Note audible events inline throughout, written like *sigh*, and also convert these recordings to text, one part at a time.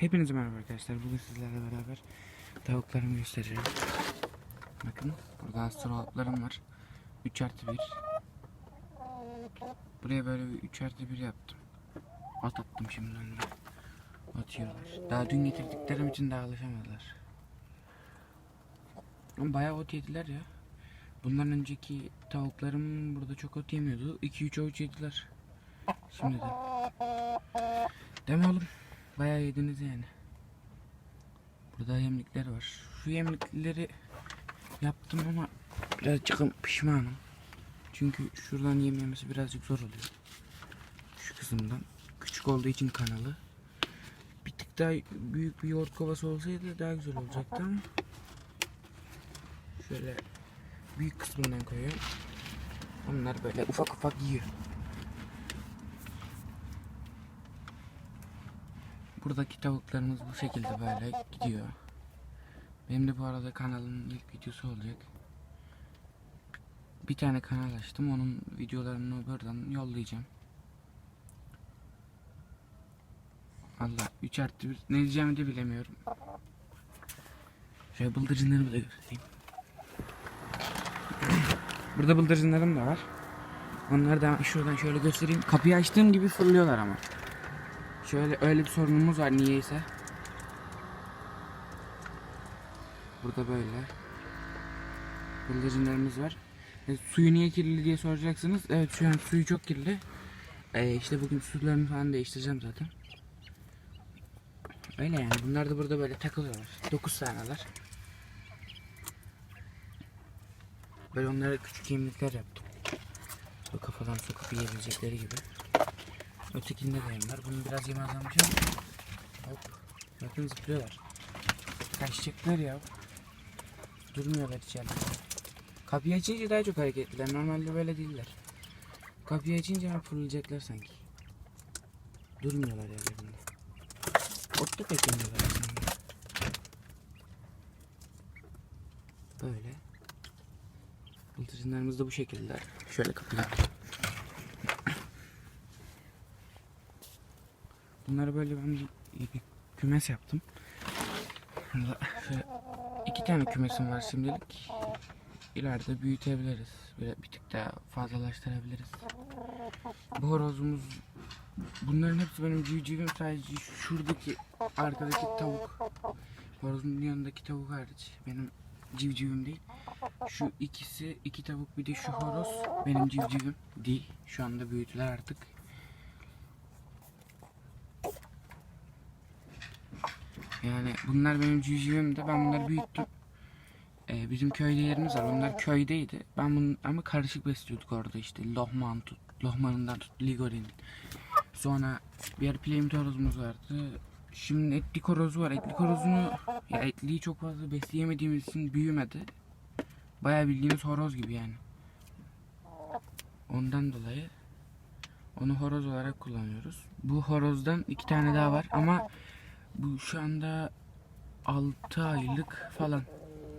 Hepinize merhaba arkadaşlar. Bugün sizlerle beraber tavuklarımı göstereceğim. Bakın burada astrologlarım var. 3 artı 1. Buraya böyle bir 3 artı 1 yaptım. At attım şimdi önüne. Atıyorlar. Daha dün getirdiklerim için daha alışamadılar. Ama bayağı ot yediler ya. Bundan önceki tavuklarım burada çok ot yemiyordu. 2-3 avuç yediler. Şimdi de. Değil mi oğlum? Bayağı yediniz yani. Burada yemlikler var. Şu yemlikleri yaptım ama birazcık pişmanım. Çünkü şuradan yem yemesi birazcık zor oluyor. Şu kısımdan. Küçük olduğu için kanalı. Bir tık daha büyük bir yoğurt kovası olsaydı daha güzel olacaktı ama. Şöyle büyük kısmından koyuyorum. Onlar böyle ufak ufak yiyor. Buradaki tavuklarımız bu şekilde böyle gidiyor. Benim de bu arada kanalın ilk videosu olacak. Bir tane kanal açtım. Onun videolarını buradan yollayacağım. Allah 3 artı 1 ne diyeceğimi de bilemiyorum. Şöyle bıldırcınlarımı da göstereyim. *clears throat* Burada bıldırcınlarım da var. Onları da şuradan şöyle göstereyim. Kapıyı açtığım gibi fırlıyorlar ama. Şöyle öyle bir sorunumuz var niyeyse. Burada böyle. Bıldırcınlarımız var. E, suyu niye kirli diye soracaksınız. Evet şu an suyu çok kirli. E, işte bugün sularını falan değiştireceğim zaten. Öyle yani bunlar da burada böyle takılıyorlar. 9 taneler. Böyle onlara küçük yemlikler yaptım. Bu kafadan sokup yiyebilecekleri gibi. Ötekinde de yem var. Bunu biraz yem azaltacağım. Hop. Bakın zıplıyorlar. Kaçacaklar ya. Durmuyorlar içeride. Kapıyı açınca daha çok hareketliler. Normalde böyle değiller. Kapıyı açınca fırlayacaklar sanki. Durmuyorlar yerlerinde. Ot da pek yemiyorlar aslında. Böyle. Bıldırcınlarımız da bu şekilde. Şöyle kapıyı Bunları böyle ben bir, kümes yaptım. Burada iki tane kümesim var şimdilik. İleride büyütebiliriz. Böyle bir tık daha fazlalaştırabiliriz. Bu horozumuz bunların hepsi benim civcivim sadece şuradaki arkadaki tavuk horozun yanındaki tavuk hariç benim civcivim değil. Şu ikisi iki tavuk bir de şu horoz benim civcivim değil. Şu anda büyüdüler artık. Yani bunlar benim de ben bunları büyüttüm. Ee, bizim köyde yerimiz var. Onlar köydeydi. Ben bunu ama karışık besliyorduk orada işte. Lohman tut, lohmanından tut, ligorin. Sonra bir yer playmit horozumuz vardı. Şimdi etlik horozu var. Etlik horozunu ya etliyi çok fazla besleyemediğimiz için büyümedi. Bayağı bildiğiniz horoz gibi yani. Ondan dolayı onu horoz olarak kullanıyoruz. Bu horozdan iki tane daha var ama bu şu anda 6 aylık falan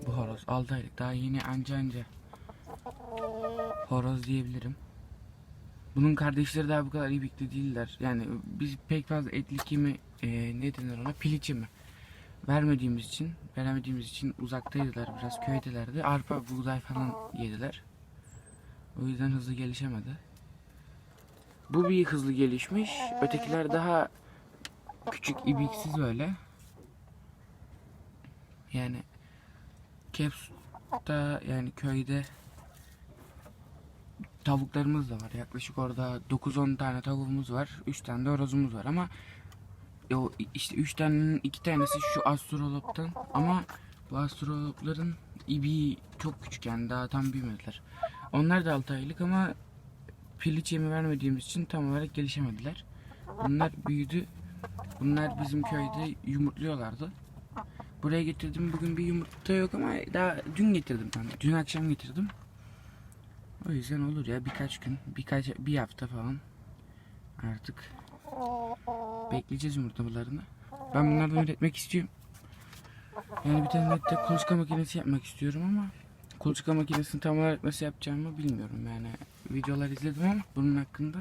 bu horoz. 6 aylık. Daha yeni anca anca horoz diyebilirim. Bunun kardeşleri daha bu kadar ibikli değiller. Yani biz pek fazla etlik yemi e, ne denir ona piliç yemi vermediğimiz için veremediğimiz için uzaktaydılar biraz köydelerdi. Arpa buğday falan yediler. O yüzden hızlı gelişemedi. Bu bir hızlı gelişmiş. Ötekiler daha küçük ibiksiz böyle. Yani Keps'ta yani köyde tavuklarımız da var. Yaklaşık orada 9-10 tane tavuğumuz var. 3 tane de horozumuz var ama o işte 3 tanenin 2 tanesi şu astroloptan ama bu astrolopların ibi çok küçük yani daha tam büyümediler. Onlar da 6 aylık ama piliç yemi vermediğimiz için tam olarak gelişemediler. Bunlar büyüdü. Bunlar bizim köyde yumurtluyorlardı. Buraya getirdim. Bugün bir yumurta yok ama daha dün getirdim ben. Dün akşam getirdim. O yüzden olur ya birkaç gün, birkaç bir hafta falan artık bekleyeceğiz yumurtamalarını. Ben bunlardan üretmek istiyorum. Yani bir tane de kuluçka makinesi yapmak istiyorum ama kuluçka makinesini tam olarak nasıl yapacağımı bilmiyorum yani. Videolar izledim ama bunun hakkında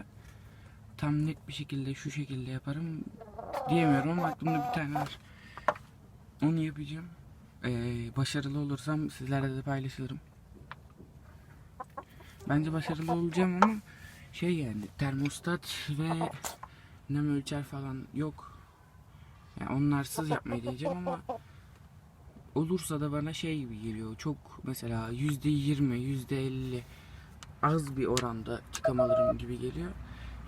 tam net bir şekilde şu şekilde yaparım diyemiyorum ama aklımda bir tane var. Onu yapacağım. Ee, başarılı olursam sizlerle de paylaşırım. Bence başarılı olacağım ama şey yani termostat ve nem ölçer falan yok. Yani onlarsız yapmayı diyeceğim ama olursa da bana şey gibi geliyor. Çok mesela yüzde yirmi, yüzde elli az bir oranda çıkamalarım gibi geliyor.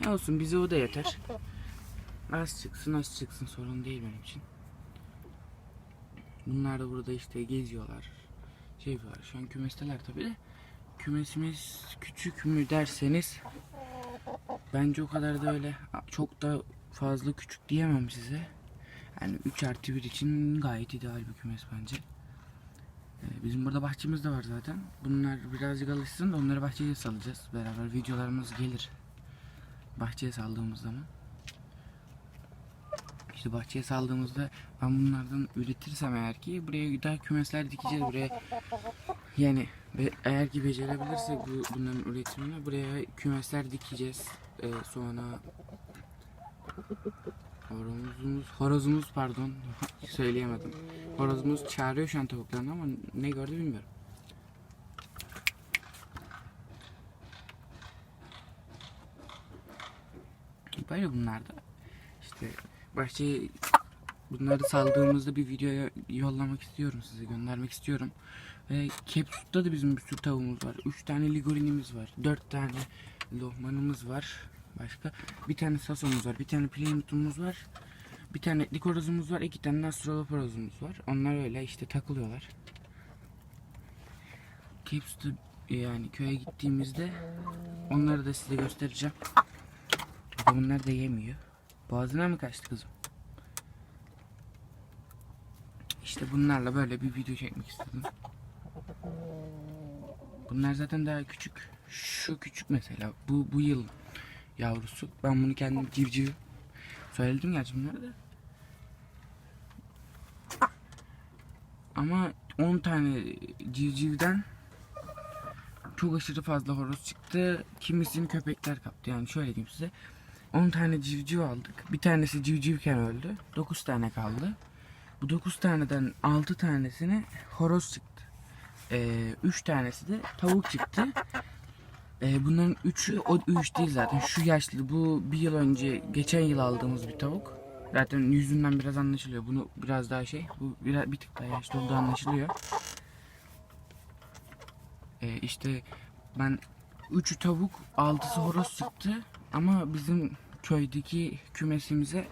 Ya olsun bize o da yeter. Az çıksın az çıksın sorun değil benim için. Bunlar da burada işte geziyorlar. Şey var şu an kümesteler tabi de. Kümesimiz küçük mü derseniz bence o kadar da öyle çok da fazla küçük diyemem size. Yani 3 artı 1 için gayet ideal bir kümes bence. Ee, Bizim burada bahçemiz de var zaten. Bunlar birazcık alışsın da onları bahçeye salacağız. Beraber videolarımız gelir. Bahçeye saldığımız zaman. İşte bahçeye saldığımızda ben bunlardan üretirsem eğer ki buraya daha kümesler dikeceğiz buraya. Yani ve eğer ki becerebilirsek bu, bunların üretimini buraya kümesler dikeceğiz. Ee, sonra horozumuz, horozumuz pardon *laughs* söyleyemedim. Horozumuz çağırıyor şu an tavuklarını ama ne gördü bilmiyorum. Böyle bunlar da. İşte bahçeye bunları saldığımızda bir videoya yollamak istiyorum size göndermek istiyorum. Ve Capsut'ta da bizim bir sürü tavuğumuz var. 3 tane ligorinimiz var. 4 tane lohmanımız var. Başka bir tane sasomuz var. Bir tane pleymutumuz var. Bir tane etlik horozumuz var. iki tane de astrolop horozumuz var. Onlar öyle işte takılıyorlar. Capsut'a yani köye gittiğimizde onları da size göstereceğim. Bunlar da yemiyor. Boğazına mı kaçtı kızım? İşte bunlarla böyle bir video çekmek istedim. Bunlar zaten daha küçük. Şu küçük mesela. Bu bu yıl yavrusu. Ben bunu kendim civciv söyledim gerçi bunları da. Ama 10 tane civcivden çok aşırı fazla horoz çıktı. Kimisini köpekler kaptı. Yani şöyle diyeyim size. 10 tane civciv aldık. Bir tanesi civcivken öldü. 9 tane kaldı. Bu 9 taneden 6 tanesine horoz çıktı. 3 tanesi de tavuk çıktı. Ee, bunların 3'ü o 3 değil zaten. Şu yaşlı bu bir yıl önce geçen yıl aldığımız bir tavuk. Zaten yüzünden biraz anlaşılıyor. Bunu biraz daha şey, bu biraz bir tık daha yaşlı olduğu anlaşılıyor. Ee, işte ben 3'ü tavuk, 6'sı horoz çıktı. Ama bizim köydeki kümesimize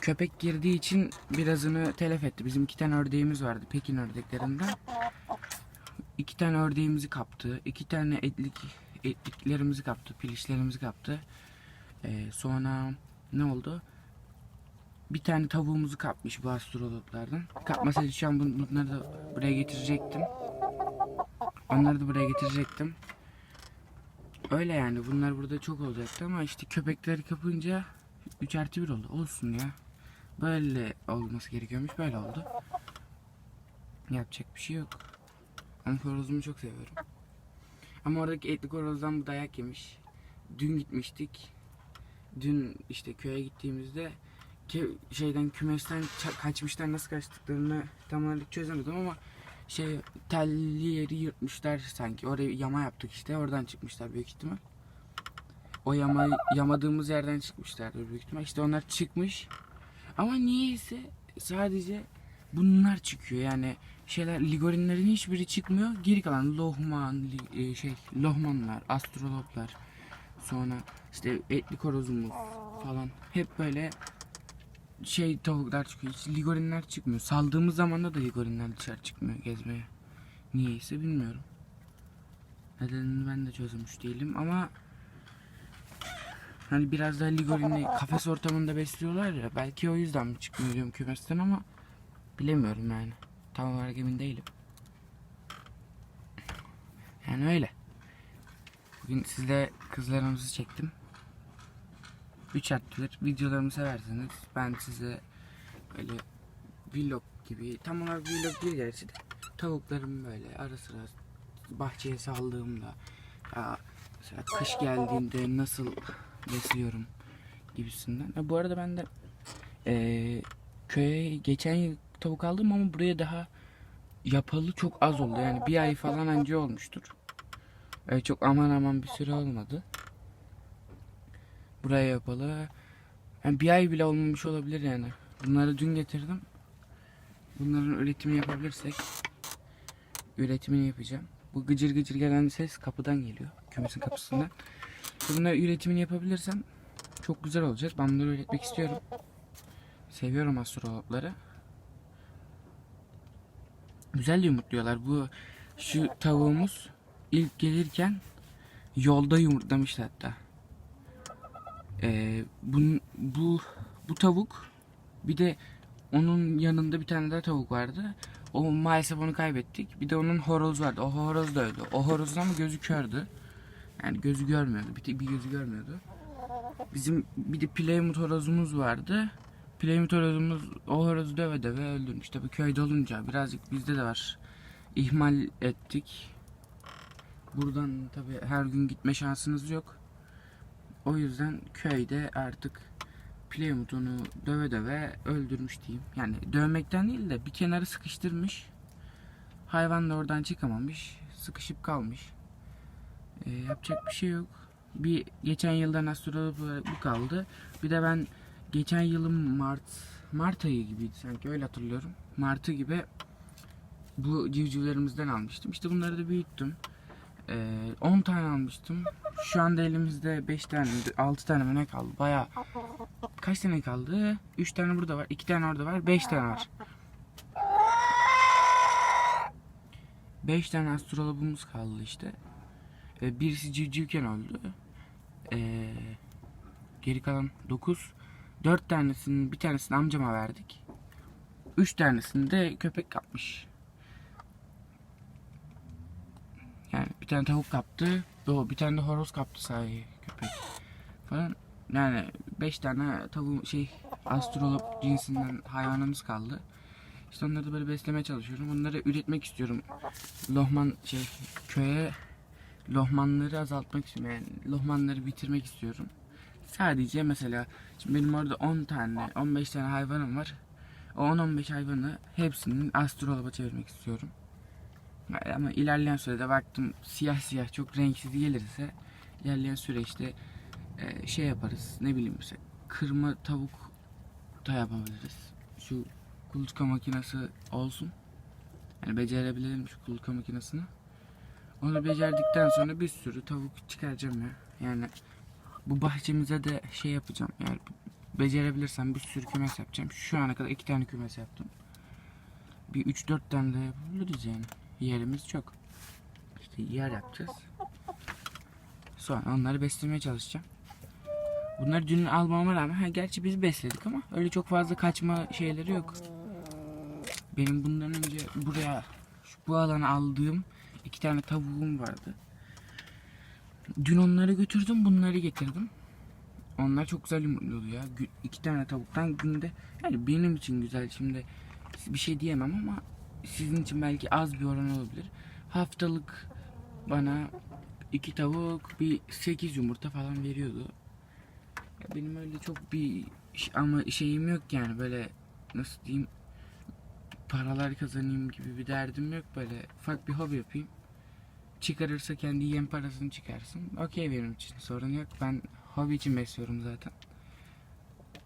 köpek girdiği için birazını telef etti. Bizim iki tane ördeğimiz vardı Pekin ördeklerinden. İki tane ördeğimizi kaptı. iki tane etlik etliklerimizi kaptı. Pilişlerimizi kaptı. Ee, sonra ne oldu? Bir tane tavuğumuzu kapmış bu astrologlardan. Kapmasaydı şu an bun- bunları da buraya getirecektim. Onları da buraya getirecektim. Öyle yani bunlar burada çok olacaktı ama işte köpekleri kapınca 3 artı 1 oldu. Olsun ya. Böyle olması gerekiyormuş. Böyle oldu. Yapacak bir şey yok. Ama horozumu çok seviyorum. Ama oradaki etlik horozdan bu dayak yemiş. Dün gitmiştik. Dün işte köye gittiğimizde şeyden kümesten kaçmışlar nasıl kaçtıklarını tam olarak çözemedim ama şey telli yeri yırtmışlar sanki. Oraya yama yaptık işte. Oradan çıkmışlar büyük ihtimal. O yama yamadığımız yerden çıkmışlardır büyük ihtimal. İşte onlar çıkmış. Ama niyeyse sadece bunlar çıkıyor. Yani şeyler ligorinlerin hiçbiri çıkmıyor. Geri kalan lohman, e, şey lohmanlar, astroloplar, sonra işte etli korozumuz falan hep böyle şey tavuklar çıkıyor. Hiç ligorinler çıkmıyor. Saldığımız zaman da ligorinler dışarı çıkmıyor gezmeye. Niyeyse bilmiyorum. Nedenini ben de çözmüş değilim ama hani biraz daha ligorini kafes ortamında besliyorlar ya belki o yüzden mi çıkmıyor diyorum kümesten ama bilemiyorum yani. Tam olarak emin değilim. Yani öyle. Bugün sizle kızlarımızı çektim. 3 attılar. Videolarımı severseniz ben size böyle vlog gibi tam olarak vlog değil gerçi de tavuklarımı böyle ara sıra bahçeye saldığımda ya mesela kış geldiğinde nasıl besliyorum gibisinden. Ha, bu arada ben de Ee, köye geçen yıl tavuk aldım ama buraya daha yapalı çok az oldu. Yani bir ay falan önce olmuştur. Ee, çok aman aman bir süre olmadı. Buraya yapalı. Yani bir ay bile olmamış olabilir yani. Bunları dün getirdim. Bunların üretimini yapabilirsek üretimini yapacağım. Bu gıcır gıcır gelen ses kapıdan geliyor. Kümesin kapısından. Bunların üretimini yapabilirsem çok güzel olacak. Ben bunları üretmek istiyorum. Seviyorum astrologları. Güzel yumurtluyorlar. Bu şu tavuğumuz ilk gelirken yolda yumurtlamıştı hatta. Ee, bu, bu, bu tavuk bir de onun yanında bir tane daha tavuk vardı. O maalesef onu kaybettik. Bir de onun horoz vardı. O horoz da öldü. O horozun ama gözü kördü. Yani gözü görmüyordu. Bir, bir gözü görmüyordu. Bizim bir de Playmut horozumuz vardı. Playmut horozumuz o horozu döve döve öldürmüş. Bu köyde olunca birazcık bizde de var. İhmal ettik. Buradan tabi her gün gitme şansınız yok. O yüzden köyde artık Playmut onu döve döve öldürmüş diyeyim. Yani dövmekten değil de bir kenara sıkıştırmış. Hayvan da oradan çıkamamış. Sıkışıp kalmış. Ee, yapacak bir şey yok. Bir geçen yıldan astrolog bu kaldı. Bir de ben geçen yılın Mart Mart ayı gibiydi sanki öyle hatırlıyorum. Mart'ı gibi bu civcivlerimizden almıştım. İşte bunları da büyüttüm. Ee, 10 tane almıştım. Şu anda elimizde 5 tane, 6 tane mi ne kaldı? Baya kaç tane kaldı? 3 tane burada var, 2 tane orada var, 5 tane var. 5 tane astrologumuz kaldı işte. Ee, birisi civcivken öldü. Ee, geri kalan 9. 4 tanesinin bir tanesini amcama verdik. 3 tanesini de köpek kapmış. Yani bir tane tavuk kaptı. O bir tane de horoz kaptı sahi köpek. Falan. Yani 5 tane tavuğum şey astrolog cinsinden hayvanımız kaldı. İşte onları da böyle beslemeye çalışıyorum. Onları üretmek istiyorum. Lohman şey köye lohmanları azaltmak istiyorum. Yani lohmanları bitirmek istiyorum. Sadece mesela şimdi benim orada 10 tane 15 tane hayvanım var. O 10-15 hayvanı hepsinin astrologa çevirmek istiyorum. Ama ilerleyen sürede baktım siyah siyah çok renksiz gelirse ilerleyen süreçte e, şey yaparız ne bileyim mesela kırma tavuk da yapabiliriz. Şu kuluçka makinesi olsun. Yani becerebilirim şu kuluçka makinesini. Onu becerdikten sonra bir sürü tavuk çıkaracağım ya. Yani bu bahçemize de şey yapacağım. Yani becerebilirsem bir sürü kümes yapacağım. Şu ana kadar iki tane kümes yaptım. Bir 3-4 tane de yapabiliriz yani. Yerimiz çok. İşte yer yapacağız. Sonra onları beslemeye çalışacağım. Bunları dün almama rağmen ha, gerçi biz besledik ama öyle çok fazla kaçma şeyleri yok. Benim bundan önce buraya şu, bu alana aldığım iki tane tavuğum vardı. Dün onları götürdüm bunları getirdim. Onlar çok güzel yumurtluyordu ya. İki tane tavuktan günde yani benim için güzel şimdi bir şey diyemem ama sizin için belki az bir oran olabilir. Haftalık bana iki tavuk bir sekiz yumurta falan veriyordu. Benim öyle çok bir ama şeyim yok yani böyle nasıl diyeyim paralar kazanayım gibi bir derdim yok böyle ufak bir hobi yapayım. Çıkarırsa kendi yem parasını çıkarsın. Okey benim için sorun yok. Ben hobi için besliyorum zaten.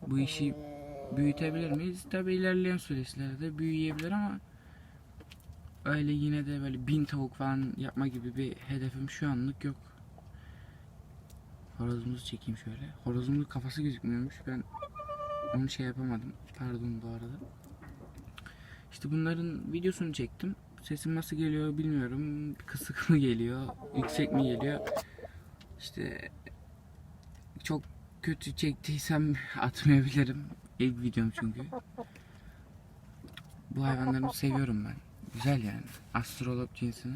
Bu işi büyütebilir miyiz? Tabi ilerleyen süreçlerde büyüyebilir ama öyle yine de böyle bin tavuk falan yapma gibi bir hedefim şu anlık yok. Horozumuzu çekeyim şöyle. Horozumuzun kafası gözükmüyormuş. Ben onu şey yapamadım. Pardon bu arada. İşte bunların videosunu çektim. Sesim nasıl geliyor bilmiyorum. Kısık mı geliyor? Yüksek mi geliyor? İşte çok kötü çektiysem *laughs* atmayabilirim. İlk videom çünkü. Bu hayvanlarımı seviyorum ben. Güzel yani. Astrolog cinsini.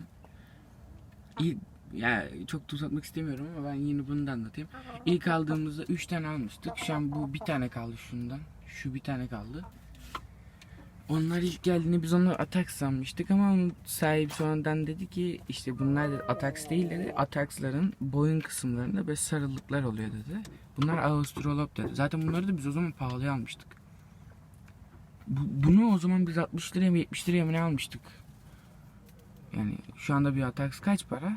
İlk, ya çok da uzatmak istemiyorum ama ben yine bunu da anlatayım. İlk aldığımızda 3 tane almıştık. Şu an bu bir tane kaldı şundan. Şu bir tane kaldı. Onlar ilk geldiğinde biz onu Atax sanmıştık ama onun sahibi sonradan dedi ki işte bunlar da Atax değil dedi. Atax'ların boyun kısımlarında böyle sarılıklar oluyor dedi. Bunlar Australop dedi. Zaten bunları da biz o zaman pahalıya almıştık. Bu- bunu o zaman biz 60 liraya mı 70 liraya mı ne almıştık? Yani şu anda bir Atax kaç para?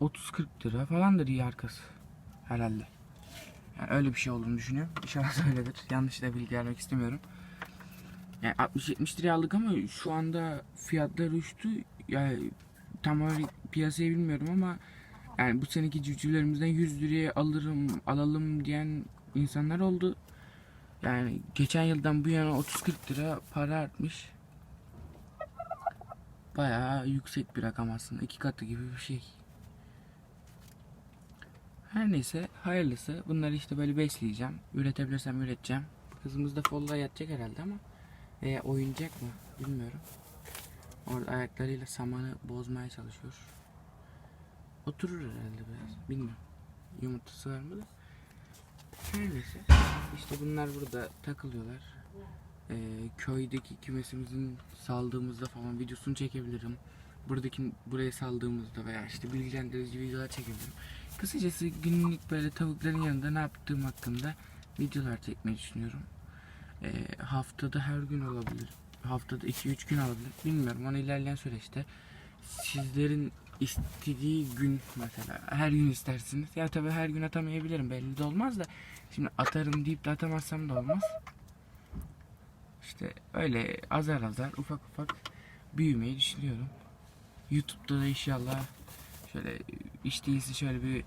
30-40 lira falandır iyi arkası. Herhalde. Yani öyle bir şey olduğunu düşünüyorum. İnşallah *laughs* öyledir. Yanlış da bilgi vermek istemiyorum. Yani 60-70 liraya aldık ama şu anda fiyatlar uçtu. Yani tam olarak piyasayı bilmiyorum ama yani bu seneki civcivlerimizden 100 liraya alırım, alalım diyen insanlar oldu. Yani geçen yıldan bu yana 30-40 lira para artmış. Bayağı yüksek bir rakam aslında. iki katı gibi bir şey. Her neyse hayırlısı. Bunları işte böyle besleyeceğim. Üretebilirsem üreteceğim. Kızımız da folla yatacak herhalde ama veya oyuncak mı bilmiyorum. Orada ayaklarıyla samanı bozmaya çalışıyor. Oturur herhalde biraz. Bilmiyorum. Yumurtası var mı. Neyse. İşte bunlar burada takılıyorlar. Ee, köydeki kümesimizin saldığımızda falan videosunu çekebilirim. Buradaki buraya saldığımızda veya işte bilgilendirici videolar çekebilirim. Kısacası günlük böyle tavukların yanında ne yaptığım hakkında videolar çekmeyi düşünüyorum. Ee, haftada her gün olabilir. Haftada 2-3 gün olabilir. Bilmiyorum onu ilerleyen süreçte sizlerin istediği gün mesela her gün istersiniz. Ya tabii her gün atamayabilirim belli de olmaz da şimdi atarım deyip de atamazsam da olmaz. İşte öyle azar azar ufak ufak büyümeyi düşünüyorum. YouTube'da da inşallah şöyle hiç değilse şöyle bir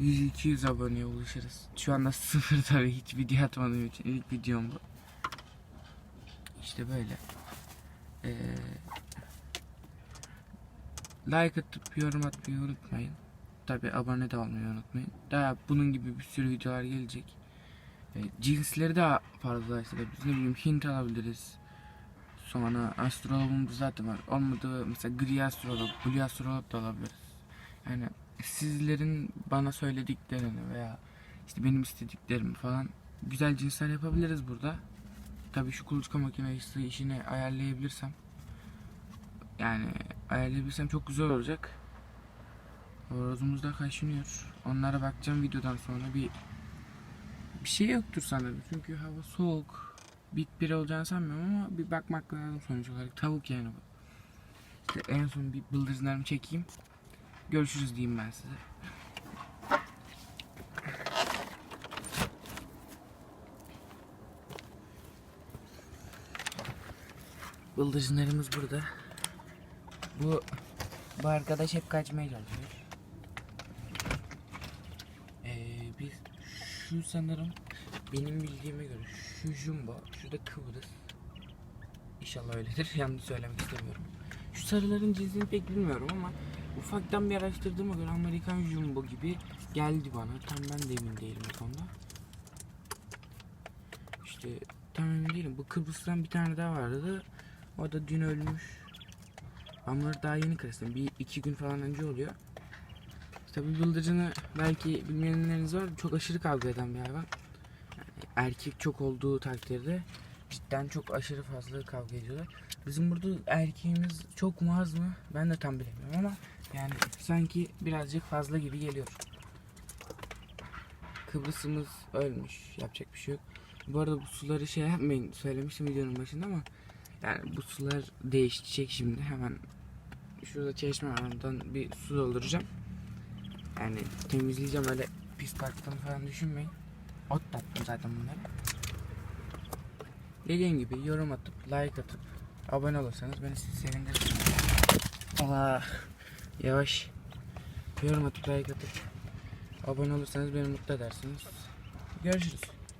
100-200 aboneye ulaşırız. Şu anda sıfır tabii hiç video atmadığım için ilk videom bu. İşte böyle. Ee, like atıp yorum atmayı unutmayın. Tabi abone de olmayı unutmayın. Daha bunun gibi bir sürü videolar gelecek. E, cinsleri daha fazla işte biz ne bileyim Hint alabiliriz. Sonra astrologumuz zaten var. Olmadı mesela gri astrolog, blue astrolog da alabiliriz. Yani sizlerin bana söylediklerini veya işte benim istediklerimi falan güzel cinsler yapabiliriz burada. Tabii şu kuluçka makinesi işini ayarlayabilirsem yani ayarlayabilirsem çok güzel olacak. Horozumuz da kaşınıyor. Onlara bakacağım videodan sonra bir bir şey yoktur sanırım. Çünkü hava soğuk. Bit bir olacağını sanmıyorum ama bir bakmak lazım sonuç olarak. Tavuk yani bu. İşte en son bir bıldırcınlarımı çekeyim. Görüşürüz diyeyim ben size. Bıldırcınlarımız burada. Bu bu arkadaş hep kaçmaya çalışıyor. Ee, biz şu sanırım benim bildiğime göre şu jumbo, şu da Kıbrıs. İnşallah öyledir. *laughs* Yanlış söylemek istemiyorum. Şu sarıların cinsini pek bilmiyorum ama ufaktan bir araştırdığıma göre Amerikan jumbo gibi geldi bana. Tam ben de emin değilim bu konuda. İşte tam emin değilim. Bu Kıbrıs'tan bir tane daha vardı. O da dün ölmüş. Ben bunları daha yeni kırdım. Bir iki gün falan önce oluyor. Tabi bıldırcını belki bilmeyenleriniz var. Çok aşırı kavga eden bir hayvan. Yani erkek çok olduğu takdirde cidden çok aşırı fazla kavga ediyorlar. Bizim burada erkeğimiz çok mu az mı? Ben de tam bilemiyorum ama yani sanki birazcık fazla gibi geliyor. Kıbrıs'ımız ölmüş. Yapacak bir şey yok. Bu arada bu suları şey yapmayın. Söylemiştim videonun başında ama yani bu sular değişecek şimdi. Hemen şurada çeşme var. Oradan bir su dolduracağım. Yani temizleyeceğim öyle pis taktım falan düşünmeyin. Ot taktım zaten bunları. Dediğim gibi yorum atıp like atıp abone olursanız beni sevindirirsiniz. Allah yavaş yorum atıp like atıp abone olursanız beni mutlu edersiniz. Görüşürüz.